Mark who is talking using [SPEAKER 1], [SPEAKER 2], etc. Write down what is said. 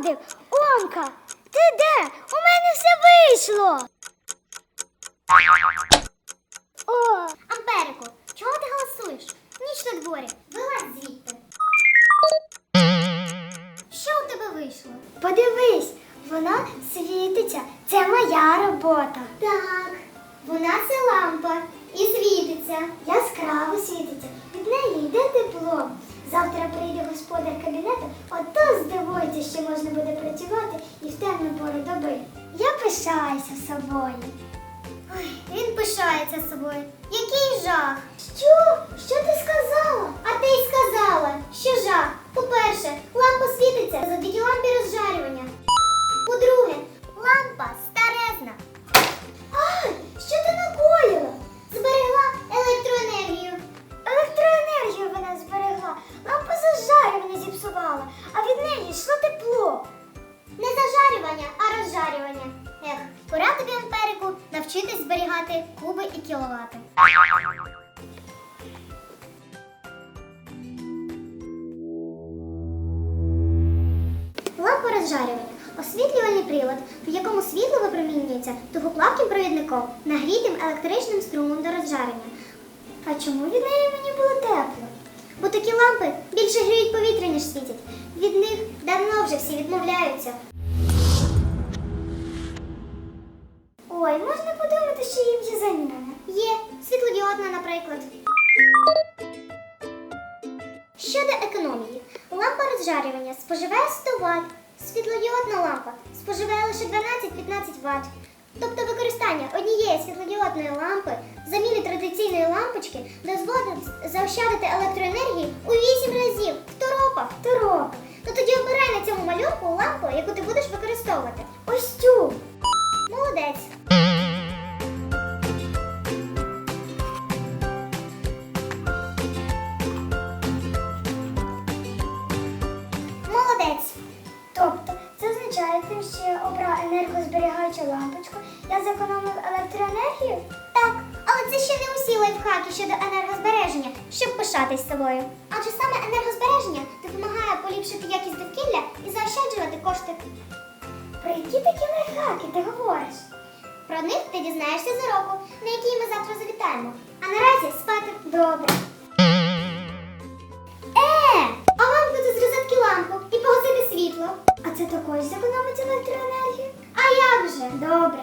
[SPEAKER 1] виходив. Онка, ти де? У мене все вийшло. О, Амперику, чого ти голосуєш? Ніч на дворі. Вилазь звідти. Що у тебе вийшло? Подивись, вона світиться. Це моя робота. Так, вона це лампа і світиться. Яскраво світиться. Від неї йде тепло. Завтра прийде господар темну пору доби. Я пишаюся собою. Ой, він пишається собою. Який жах? Що? Що ти сказала? Пора тобі, Амперику, навчитись зберігати куби і кіловати. Лампа розжарювання. Освітлювальний прилад, в якому світло випромінюється тугоплавким провідником, нагрітим електричним струмом до розжарення. А чому від неї мені було тепло? Бо такі лампи більше гріють повітря, ніж світять. Від них давно вже всі відмовляються. Ой, можна подумати, що їм є заміна. Є світлодіодна, наприклад. Щодо економії, лампа розжарювання споживає 100 Вт, світлодіодна лампа споживає лише 12-15 Вт. Тобто використання однієї світлодіодної лампи в заміні традиційної лампочки дозволить заощадити електроенергії у 8 разів. Второпа, второпа. Ну тоді обирай на цьому малюнку лампу, яку ти будеш використовувати. Що я обрав енергозберігаючу лампочку, я зекономив електроенергію? Так, але це ще не усі лайфхаки щодо енергозбереження, щоб пишатись собою. Адже саме енергозбереження допомагає поліпшити якість довкілля і заощаджувати кошти. Про які такі лайфхаки ти говориш? Про них ти дізнаєшся за року, на який ми завтра завітаємо. А наразі спати добре. А це також зекономить електроенергію? А як же? Добре.